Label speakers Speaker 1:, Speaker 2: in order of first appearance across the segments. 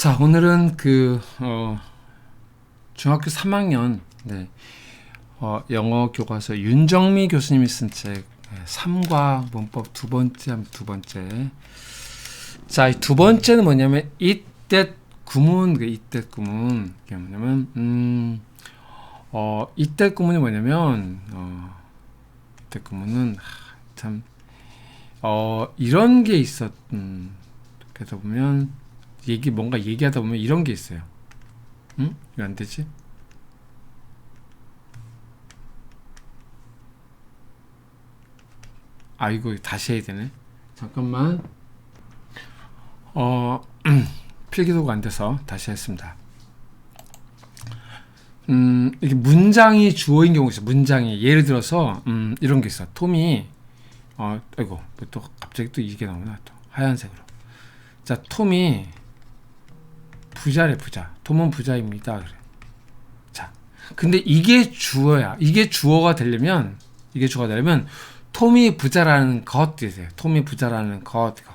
Speaker 1: 자, 오늘은 그, 어, 중학교 3학년, 네, 어, 영어 교과서 윤정미 교수님이 쓴 책, 3과 문법 두 번째, 두 번째. 자, 이 두 번째는 뭐냐면, 이때 구문, 그 이때 구문. 이게 뭐냐면, 음, 어, 이때 구문이 뭐냐면, 어, 이때 구문은, 하, 참, 어, 이런 게 있었, 음, 그러다 보면, 얘기, 뭔가 얘기하다 보면 이런 게 있어요. 응? 왜 안 되지? 아, 이거 다시 해야 되네. 잠깐만. 어, 필기도가 안 돼서 다시 했습니다. 음, 이게 문장이 주어인 경우 있어. 문장이 예를 들어서 음, 이런 게 있어. 톰이 어, 아이고 또 갑자기 또 이게 나오나 또 하얀색으로. 자, 톰이 부자래 부자. 톰은 부자입니다. 그래. 자, 근데 이게 주어야. 이게 주어가 되려면 이게 주어가 되려면 톰이 부자라는 것이 돼요. 톰이 부자라는 것 이거.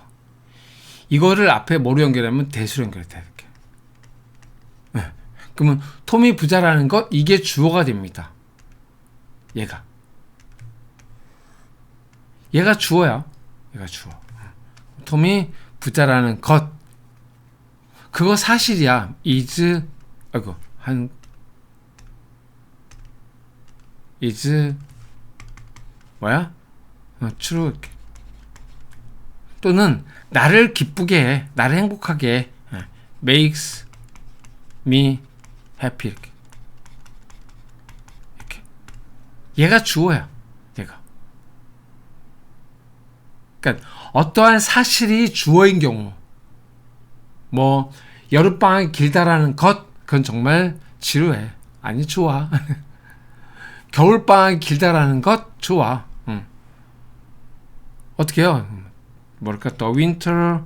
Speaker 1: 이거를 앞에 뭐로 연결하면 대수로 연결이 돼 이렇게. 네. 그러면 톰이 부자라는 것 이게 주어가 됩니다. 얘가. 얘가 주어야. 얘가 주어. 톰이 부자라는 것. 그거 사실이야. is 아이고 한 is 뭐야? 어, true 또는 나를 기쁘게 해, 나를 행복하게 해. 예. makes me happy 이렇게. 이렇게. 얘가 주어야. 얘가. 그러니까 어떠한 사실이 주어인 경우 뭐 여름방학이 길다라는 것 그건 정말 지루해. 아니 좋아. 겨울방학이 길다라는 것 좋아. 응. 어떻게 해요? 뭐랄까 더 winter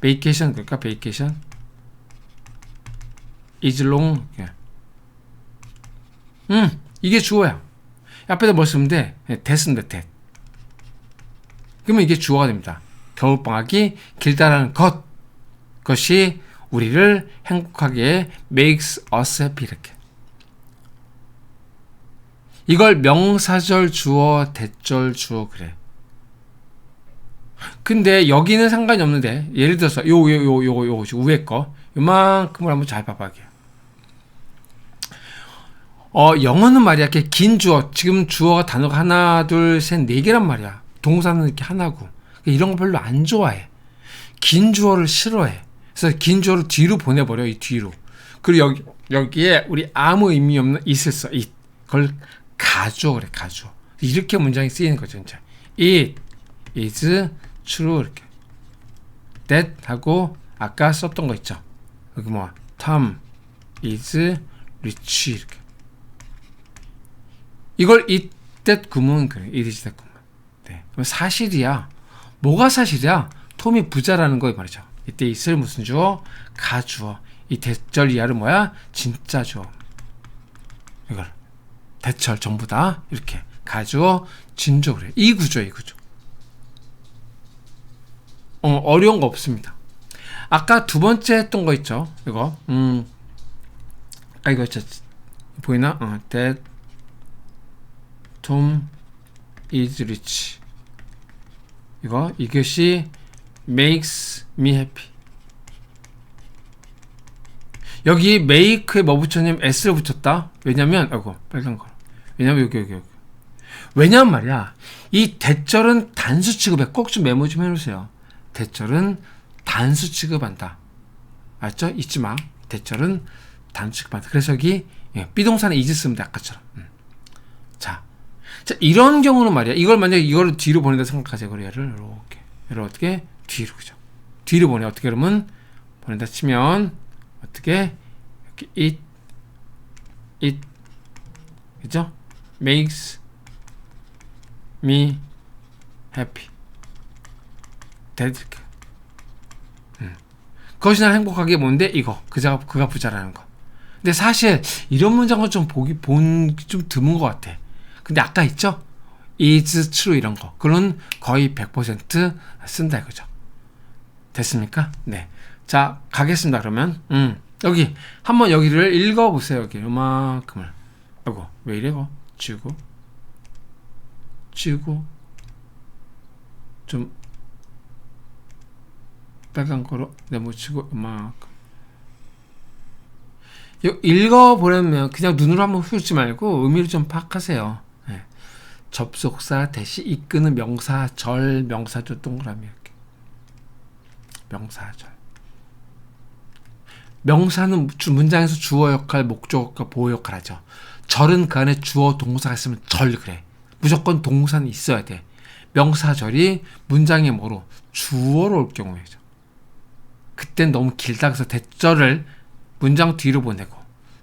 Speaker 1: vacation 그럴까 vacation is long 음 이게 주어야 앞에다 뭘 쓰면 돼 됐으면 돼 됐. 그러면 이게 주어가 됩니다 겨울방학이 길다라는 것 것이 우리를 행복하게 makes us happy 이렇게 이걸 명사절 주어 대절 주어 그래 근데 여기는 상관이 없는데 예를 들어서 요 요 요요요 위에 거 요만큼을 한번 잘 봐봐게요. 어 영어는 말이야 이렇게 긴 주어 지금 주어가 단어가 하나 둘 셋 네 개란 말이야. 동사는 이렇게 하나고 이런 거 별로 안 좋아해. 긴 주어를 싫어해. 그래서 긴 주어를 뒤로 보내버려 이 뒤로. 그리고 여기 여기에 우리 아무 의미 없는 있을 써. 이 그걸 가주어 그래 가주어. 이렇게 문장이 쓰이는 거죠 이제. It is true 이렇게 that 하고 아까 썼던 거 있죠 여기 뭐 Tom is rich 이렇게 이걸 it that 구문 그래 it is that 구문 네. 사실이야 뭐가 사실이야 톰이 부자라는 거에 말이죠 이때 있을 무슨 주어 가 주어 이 대절 이하를 뭐야 진짜 주어 이걸 대철 전부 다 이렇게 가주어 진조 그래 이 구조 이 구조 어, 어려운 거 없습니다. 아까 두 번째 했던 거 있죠? 이거. 음. 아, 이거 있죠. 보이나? 어, that Tom is rich. 이거, 이것이 makes happy. 여기 make에 뭐 붙였냐면 s를 붙였다. 왜냐면, 아이고, 빨간 거. 왜냐면 여기, 여기, 여기. 왜냐면 말이야. 이 대절은 단수 취급해. 꼭 좀 메모 좀 해놓으세요. 대절은 단수 취급한다. 알죠? 잊지 마. 대절은 단수 취급한다. 그래서 여기 예, 비동사는 이즈 쓰면 돼. 아까처럼. 음. 자. 자, 이런 경우는 말이야. 이걸 만약에 이걸 뒤로 보낸다 생각하세요. 그래, 얘를 이렇게. 얘를 어떻게? 뒤로, 그죠? 뒤로 보내. 어떻게 그러면 보낸다 치면 어떻게? 이렇게 it, it, 그죠? makes me happy. 이렇게. 음. 그것이 날 행복하게 뭔데 이거 그자가 그가 부자라는 거. 근데 사실 이런 문장은 좀 보기 본 좀 드문 것 같아. 근데 아까 있죠? is true 이런 거. 그런 거의 100% 쓴다 이거죠. 됐습니까? 네. 자, 가겠습니다. 그러면. 음. 여기 한번 여기를 읽어 보세요. 여기 요만큼을. 아이고, 왜 이래고? 지우고. 지우고. 좀 빨간 거로 네모치고 요만큼. 요- 읽어보려면 그냥 눈으로 한번 훑지 말고 의미를 좀 파악하세요. 네. 접속사 대시 이끄는 명사 절 명사절 동그라미 명사절. 명사는 주- 문장에서 주어 역할 목적과 보호 역할 하죠. 절은 그 안에 주어 동사가 있으면 절 그래. 무조건 동사는 있어야 돼. 명사절이 문장의 뭐로? 주어로 올 경우에죠. 그땐 너무 길다 그래서 대절을 문장 뒤로 보내고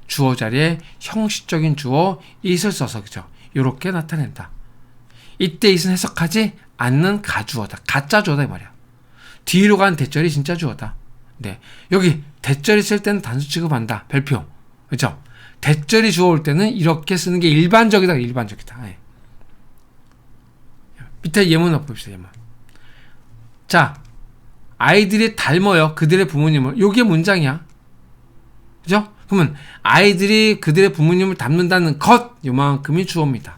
Speaker 1: 주어 자리에 형식적인 주어 it을 써서 그죠? 이렇게 나타낸다. 이때 it은 해석하지 않는 가주어다. 가짜 주어다 이 말이야. 뒤로 간 대절이 진짜 주어다. 네. 여기 대절이 쓸 때는 단수 취급한다. 별표. 그죠? 대절이 주어 올 때는 이렇게 쓰는 게 일반적이다. 일반적이다. 예. 밑에 예문 한번 봅시다. 예문. 자, 아이들이 닮아요. 그들의 부모님을. 요게 문장이야. 그죠? 그러면 아이들이 그들의 부모님을 닮는다는 것 요만큼이 주어입니다.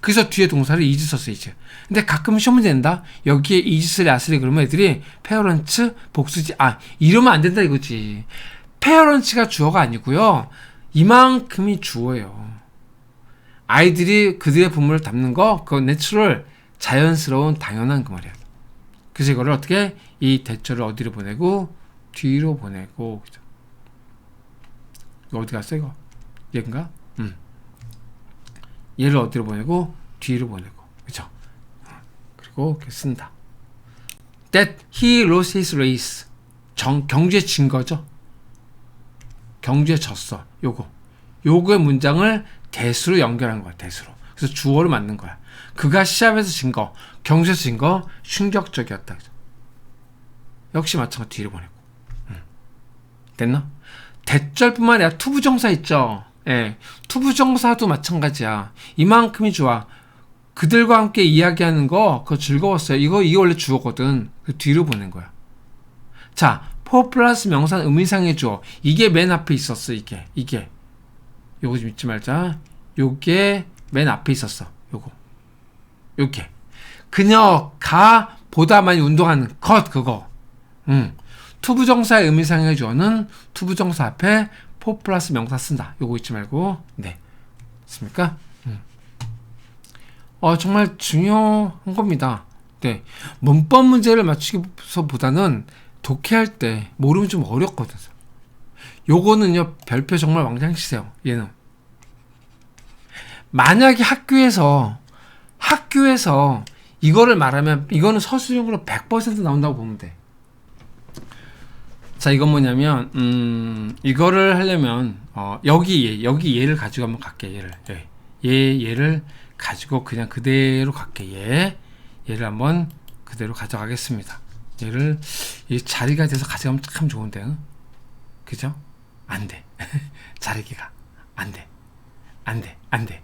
Speaker 1: 그래서 뒤에 동사를 이즈 썼어 이즈. 근데 가끔 시험 문제 낸다. 여기에 이즈스리 아스리 그러면 애들이 페어런츠 복수지 아 이러면 안 된다 이거지. 페어런츠가 주어가 아니고요. 이만큼이 주어예요. 아이들이 그들의 부모를 닮는 거 그거 내추럴 자연스러운 당연한 그 말이야. 그래서 이거를 어떻게 이 대처를 어디로 보내고 뒤로 보내고 그죠? 어디 갔어 이거? 얘인가? 음. 얘를 어디로 보내고 뒤로 보내고 그죠? 그리고 이렇게 쓴다. That he lost his race. 정, 경주에 진 거죠. 경주에 졌어. 요거. 요거의 문장을 대수로 연결한 거야. 대수로. 그래서 주어를 맞는 거야. 그가 시합에서 진 거, 경주에서 진 거 충격적이었다. 그죠? 역시 마찬가지 뒤로 보내고. 음. 됐나? 대절뿐만 아니라 투부정사 있죠. 예. 투부정사도 마찬가지야. 이만큼이 좋아. 그들과 함께 이야기하는 거, 그거 즐거웠어요. 이거, 이게 원래 주어거든. 그 뒤로 보낸 거야. 자, 포 플러스 명사는 의미상의 주어. 이게 맨 앞에 있었어, 이게. 이게. 요거 좀 잊지 말자. 요게 맨 앞에 있었어. 요거. 요게. 그녀가 보다 많이 운동하는 것, 그거. 음. 투부정사의 의미상의 주어는 투부정사 앞에 포 플러스 명사 쓴다. 요거 잊지 말고. 네. 됐습니까? 음. 어, 정말 중요한 겁니다. 네. 문법 문제를 맞추기보다는 독해할 때 모르면 좀 어렵거든. 요거는요, 별표 정말 왕창 치세요. 얘는. 만약에 학교에서, 학교에서 이거를 말하면, 이거는 서술형으로 100% 나온다고 보면 돼. 자, 이건 뭐냐면, 음, 이거를 하려면, 어, 여기 얘, 여기 얘를 가지고 한번 갈게, 얘를. 예. 얘, 얘를 가지고 그냥 그대로 갈게, 얘. 얘를 한번 그대로 가져가겠습니다. 얘를, 이 자리가 돼서 가져가면 참 좋은데, 요 그죠? 안 돼. 자르기가. 안 돼. 안 돼. 안 돼.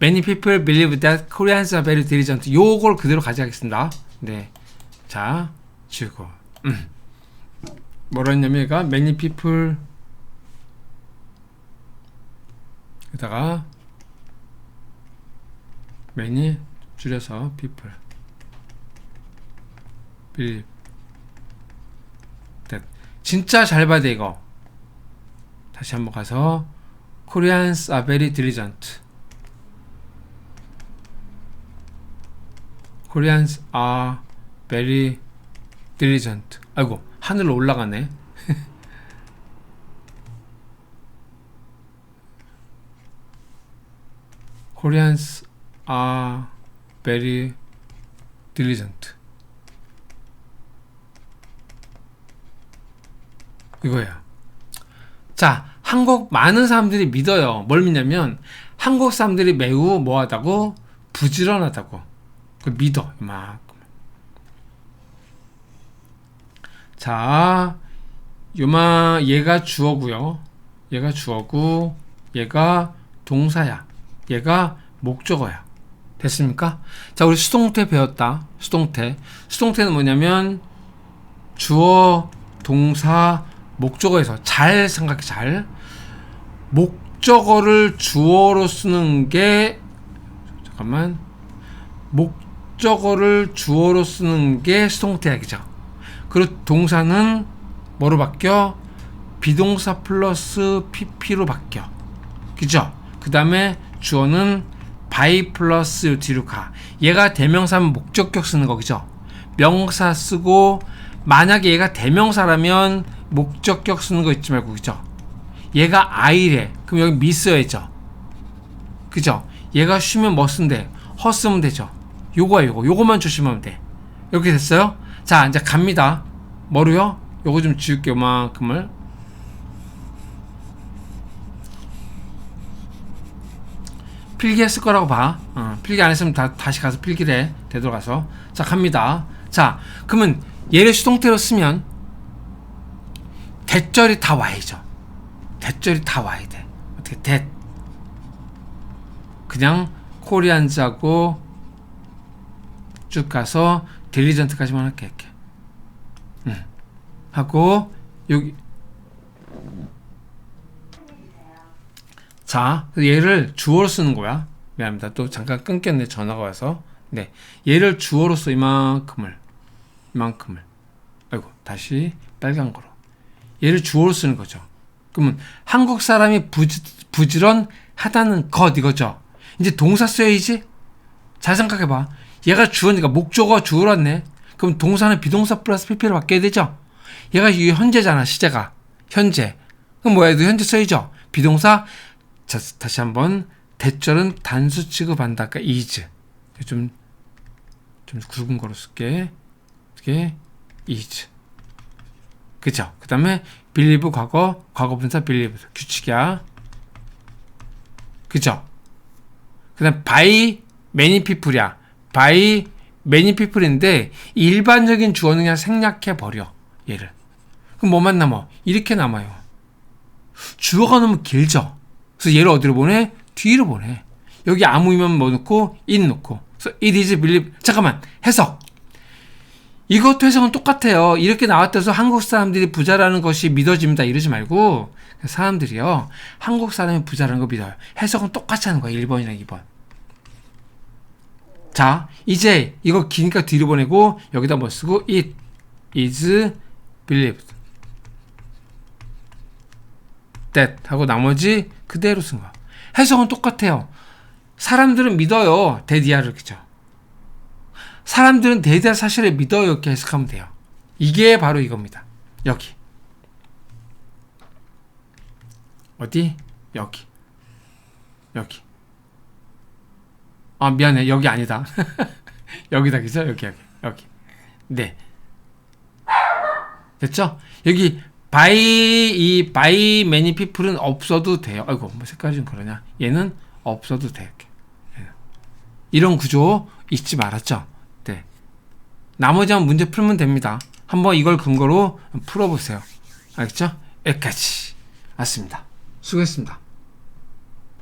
Speaker 1: Many people believe that Koreans are very diligent. 요걸 그대로 가져가겠습니다. 네. 자, 지우고. 음. 뭐라 했냐면 얘가 many people 여기다가 many 줄여서 people believe that 진짜 잘 봐야 돼 이거 다시 한번 가서 Koreans are very diligent Koreans are very diligent 아이고 하늘로 올라가네. Koreans are very. 이거야. 자, 한국 많은 사람들이 믿어요. 뭘 믿냐면 한국 사람들이 매우 뭐하다고 부지런하다고. 그 믿어. 막 자, 요마 얘가 주어고요. 얘가 주어고 얘가 동사야. 얘가 목적어야. 됐습니까? 자, 우리 수동태 배웠다. 수동태. 수동태는 뭐냐면 주어, 동사, 목적어에서 잘 생각해 잘 목적어를 주어로 쓰는 게 잠깐만 목적어를 주어로 쓰는 게 수동태약이죠. 그리고 동사는 뭐로 바뀌어? 비동사 플러스 pp로 바뀌어. 그죠? 그 다음에 주어는 by 플러스 뒤로 가. 얘가 대명사면 목적격 쓰는 거 그죠? 명사 쓰고 만약에 얘가 대명사라면 목적격 쓰는 거 잊지 말고 그죠? 얘가 I래. 그럼 여기 미 써야죠. 그죠? 얘가 쉬면 뭐 쓴대? 허 쓰면 되죠. 요거야 요거. 요거만 조심하면 돼. 이렇게 됐어요? 자 이제 갑니다. 뭐로요? 요거 좀 지울게요. 요만큼을. 필기했을 거라고 봐. 어, 필기 안 했으면 다, 다시 가서 필기를 해. 되돌아가서. 자, 갑니다. 자, 그러면 얘를 수동태로 쓰면 대절이 다 와야죠. 대절이 다 와야 돼. 어떻게 대 그냥 코리안자고 쭉 가서 딜리전트까지만 할게. 하고 여기 자, 얘를 주어로 쓰는 거야. 미안합니다. 또 잠깐 끊겼네. 전화가 와서. 네. 얘를 주어로 써. 이만큼을. 이만큼을. 아이고, 다시 빨간 거로. 얘를 주어로 쓰는 거죠. 그러면 한국 사람이 부지, 부지런하다는 것 이거죠. 이제 동사 써야지. 잘 생각해봐. 얘가 주어니까 목적어가 주어로 왔네. 그럼 동사는 비동사 플러스 pp로 바뀌어야 되죠. 얘가 이 현재잖아. 시제가. 현재. 그럼 뭐야? 얘도 현재 써야죠. 비동사 자, 다시 한번 대절은 단수 취급한다. 아까 is. 좀, 좀 굵은 거로 쓸게. 이게 is. 그죠? 그 다음에 believe 과거, 과거 분사 believe. 규칙이야. 그죠? 그 다음 by many people이야. by many people인데 일반적인 주어는 그냥 생략해 버려. 얘를. 그럼 뭐만 남아? 이렇게 남아요. 주어가 너무 길죠? 그래서 얘를 어디로 보내? 뒤로 보내. 여기 아무이면 뭐 넣고 it 넣고. 그래서 it is believe. 잠깐만 해석. 이것도 해석은 똑같아요. 이렇게 나왔다서 한국 사람들이 부자라는 것이 믿어집니다. 이러지 말고 사람들이요. 한국 사람이 부자라는 거 믿어요. 해석은 똑같이 하는 거야. 1번이랑 2번. 자, 이제 이거 기니까 뒤로 보내고 여기다 뭐 쓰고 it is believed. that 하고 나머지 그대로 쓴 거야. 해석은 똑같아요. 사람들은 믿어요. 데디아를 그죠? 사람들은 데디아 사실을 믿어요. 이렇게 해석하면 돼요. 이게 바로 이겁니다. 여기. 어디? 여기. 여기. 아, 미안해. 여기 아니다. 여기다, 그죠? 여기, 여기, 여기. 네. 됐죠? 여기 by 이 by many people은 없어도 돼요. 아이고 뭐 색깔이 좀 그러냐? 얘는 없어도 돼. 이렇게. 이런 구조 잊지 말았죠. 네. 나머지만 문제 풀면 됩니다. 한번 이걸 근거로 풀어보세요. 알겠죠? 여기까지. 맞습니다. 수고했습니다.